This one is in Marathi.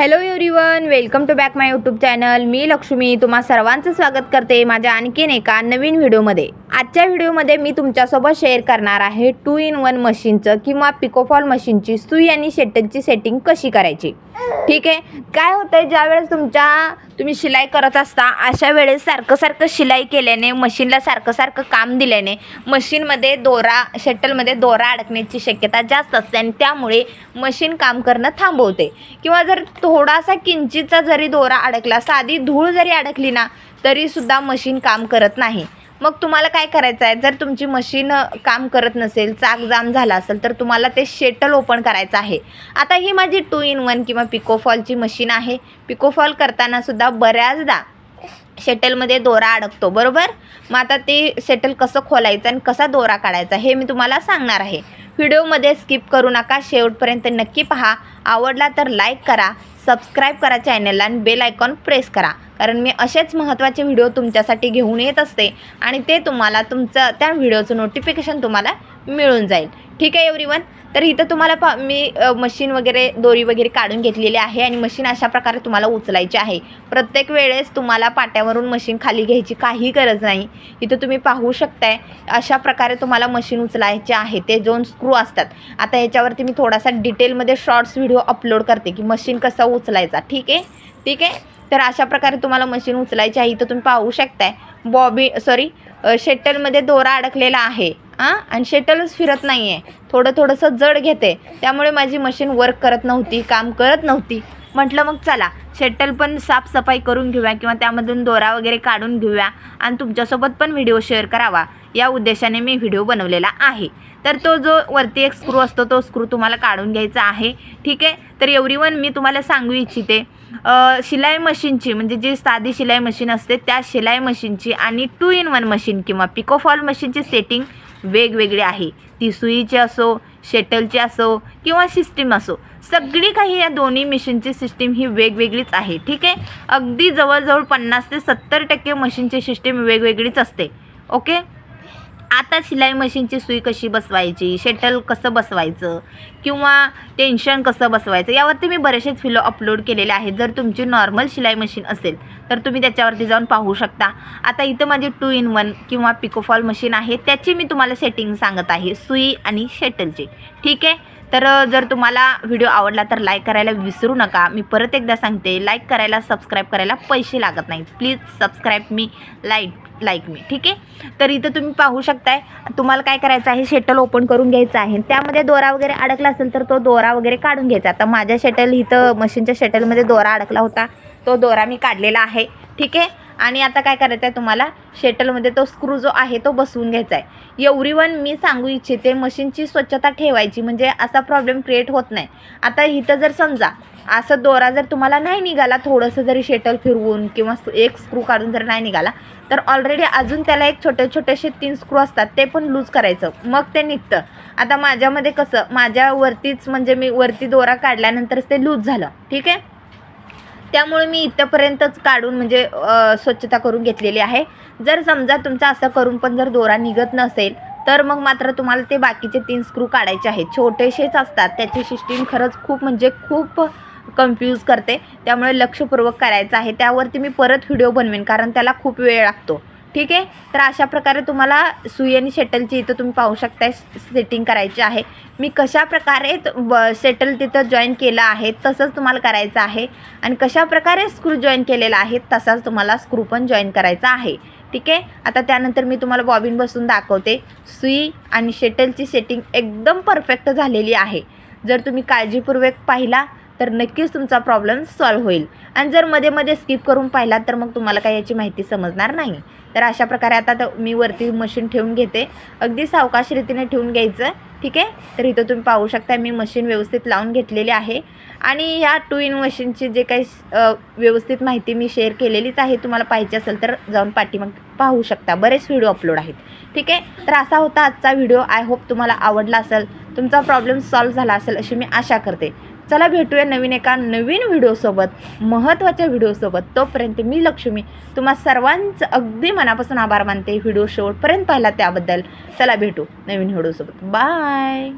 Hello everyone welcome to back my YouTube channel मी लक्ष्मी. तुम्हा सर्वांचं स्वागत करते माझ्या आणखीन एका नवीन व्हिडिओमध्ये. आजच्या व्हिडिओमध्ये मी तुमच्यासोबत शेअर करणार आहे टू इन वन मशीनचं किंवा पिकोफॉल मशीनची सुई आणि शेटलची सेटिंग कशी करायची. ठीक आहे? काय होतं आहे ज्यावेळेस तुमच्या तुम्ही शिलाई करत असता अशा वेळेस सारखं सारखं शिलाई केल्याने मशीनला सारखं सारखं काम दिल्याने मशीनमध्ये दोरा शटलमध्ये दोरा अडकण्याची शक्यता जास्त असते आणि त्यामुळे मशीन काम करणं थांबवते. किंवा जर थोडासा किंचितचा जरी दोरा अडकला साधी धूळ जरी अडकली ना तरीसुद्धा मशीन काम करत नाही. मग तुम्हाला काय करायचं आहे? जर तुमची मशीन काम करत नसेल चाक जाम झाला असेल तर तुम्हाला ते शेटल ओपन करायचं आहे. आता ही माझी टू इन वन किंवा पिकोफॉलची मशीन आहे. पिकोफॉल करतानासुद्धा बऱ्याचदा शेटलमध्ये दोरा अडकतो बरोबर? मग आता ते शेटल कसं खोलायचं आणि कसा दोरा काढायचा हे मी तुम्हाला सांगणार आहे. व्हिडिओमध्ये स्किप करू नका शेवटपर्यंत नक्की पहा. आवडला तर लाईक करा. सबस्क्राईब करा चॅनलला आणि बेल आयकॉन प्रेस करा. कारण मी असेच महत्त्वाचे व्हिडिओ तुमच्यासाठी घेऊन येत असते आणि ते तुम्हाला तुमचं त्या व्हिडिओचं नोटिफिकेशन तुम्हाला मिळून जाईल. ठीक आहे एव्हरीवन तर इथं तुम्हाला पा मी मशीन वगैरे दोरी वगैरे काढून घेतलेली आहे आणि मशीन अशा प्रकारे तुम्हाला उचलायची आहे. प्रत्येक वेळेस तुम्हाला पाट्यावरून मशीन खाली घ्यायची काही गरज नाही. इथं तुम्ही पाहू शकताय अशा प्रकारे तुम्हाला मशीन उचलायचे आहे. ते दोन स्क्रू असतात. आता याच्यावरती मी थोडासा डिटेलमध्ये शॉर्ट्स व्हिडिओ अपलोड करते की मशीन कसं उचलायचा. ठीक आहे? ठीक आहे? तर अशा प्रकारे तुम्हाला मशीन उचलायची आहे. इथं तुम्ही पाहू शकताय. बॉबी सॉरी शेटलमध्ये दोरा अडकलेला आहे. हां? आणि शेटलच फिरत नाही आहे थोडं थोडंसं जड घेते. त्यामुळे माझी मशीन वर्क करत नव्हती काम करत नव्हती. म्हटलं मग चला शेटल पण साफसफाई करून घेऊया किंवा त्यामधून दोरा वगैरे काढून घेऊया आणि तुमच्यासोबत पण व्हिडिओ शेअर करावा. या उद्देशाने मी व्हिडिओ बनवलेला आहे. तर तो जो वरती एक स्क्रू असतो तो स्क्रू तुम्हाला काढून घ्यायचा आहे. ठीक आहे? तर एवढी वन मी तुम्हाला सांगू इच्छिते शिलाई मशीनची म्हणजे जी साधी शिलाई मशीन असते त्या शिलाई मशीनची आणि टू इन वन मशीन किंवा पिकोफॉल मशीनची सेटिंग वेगवेगळी आहे. ती सुईची असो शेटलची असो किंवा सिस्टीम असो सगळी काही या दोन्ही मशीनची सिस्टीम ही वेगवेगळीच आहे ठीक आहे? अगदी जवळजवळ पन्नास ते सत्तर टक्के मशीनची सिस्टीम वेगवेगळीच असते ओके? आता शिलाई मशीनची सुई कशी बसवायची? शेटल कसं बसवायचं? किंवा टेन्शन कसं बसवायचं? यावरती मी बरेचसेच व्हिडिओ अपलोड केलेले आहेत. जर तुमची नॉर्मल शिलाई मशीन असेल तर तुम्ही त्याच्यावरती जाऊन पाहू शकता. आता इथं माझी टू इन वन किंवा पिकोफॉल मशीन आहे. त्याची मी तुम्हाला सेटिंग सांगत आहे. सुई आणि शेटलची ठीक आहे? तर जर तुम्हाला व्हिडिओ आवडला तर लाईक करायला विसरू नका. मी परत एकदा सांगते लाईक करायला सबस्क्राईब करायला पैसे लागत नाहीत. प्लीज सबस्क्राईब मी लाईक लाईक मी. ठीक आहे? तर इथं तुम्ही पाहू शकताय तुम्हाला काय करायचं आहे? शेटल ओपन करून घ्यायचं आहे. त्यामध्ये दोरा वगैरे अडकला असेल तर तो दोरा वगैरे काढून घ्यायचा. आता माझ्या शेटल इथं मशीनच्या शेटलमध्ये दोरा अडकला होता. तो दोरा मी काढलेला आहे. ठीक आहे? आणि आता काय करायचं आहे तुम्हाला शेटलमध्ये तो स्क्रू जो आहे तो बसवून घ्यायचा आहे एवढी वन मी सांगू इच्छिते मशीनची स्वच्छता ठेवायची. म्हणजे असा प्रॉब्लेम क्रिएट होत नाही. आता इथं जर समजा असं दोरा जर तुम्हाला नाही निघाला थोडंसं जरी शेटल फिरवून किंवा एक स्क्रू काढून जर नाही निघाला तर ऑलरेडी अजून त्याला एक छोटे छोटेसे तीन स्क्रू असतात. ते पण लूज करायचं. मग ते निघतं. आता माझ्यामध्ये कसं माझ्या वरतीच म्हणजे मी वरती दोरा काढल्यानंतरच ते लूज झालं. ठीक? आहे त्यामुळे मी इथंपर्यंतच काढून म्हणजे स्वच्छता करून घेतलेली आहे. जर समजा तुमचं असं करून पण जर दोरा निघत नसेल तर मग मात्र तुम्हाला ते बाकीचे तीन स्क्रू काढायचे आहेत. छोटेसेच असतात. त्याची सिस्टीम खरंच खूप म्हणजे खूप कन्फ्यूज करते. त्यामुळे लक्षपूर्वक करायचं आहे. त्यावरती मी परत व्हिडिओ बनवेन कारण त्याला खूप वेळ लागतो. ठीक आहे? तर अशा प्रकारे तुम्हाला सुई आणि शेटलची इथं तुम्ही पाहू शकताय सेटिंग करायची आहे. मी कशा प्रकारे ब शेटल तिथं जॉईन केलं आहे तसंच तुम्हाला करायचं आहे. आणि कशा प्रकारे स्क्रू जॉईन केलेला आहे तसाच तुम्हाला स्क्रू पण जॉईन करायचा आहे. ठीक आहे? आता त्यानंतर मी तुम्हाला बॉबिन बसून दाखवते. सुई आणि शेटलची सेटिंग एकदम परफेक्ट झालेली आहे. जर तुम्ही काळजीपूर्वक पाहिला तर नक्कीच तुमचा प्रॉब्लेम सॉल्व्ह होईल. आणि जर मध्ये मध्ये स्किप करून पाहिला तर मग तुम्हाला काही याची माहिती समजणार नाही. तर अशा प्रकारे आता मी वरती मशीन ठेवून घेते. अगदी सावकाश रीतीने ठेवून घ्यायचं. ठीक आहे? तर इथं तुम्ही पाहू शकता मी मशीन व्यवस्थित लावून घेतलेली आहे. आणि ह्या टू इन मशीनची जे काही व्यवस्थित माहिती मी शेअर केलेलीच आहे तुम्हाला पाहिजे असेल तर जाऊन पाठीमाग पाहू शकता. बरेच व्हिडिओ अपलोड आहेत. ठीक आहे? तर असा होता आजचा व्हिडिओ आय होप तुम्हाला आवडला असेल तुमचा प्रॉब्लेम सॉल्व्ह झाला असेल अशी मी आशा करते. चला भेटूया नवीन एका नवीन व्हिडिओसोबत महत्त्वाच्या व्हिडिओसोबत तोपर्यंत मी लक्ष्मी तुम्हा सर्वांचं अगदी मनापासून आभार मानते. व्हिडिओ शेवटपर्यंत पाहिला त्याबद्दल. चला भेटू नवीन व्हिडिओसोबत बाय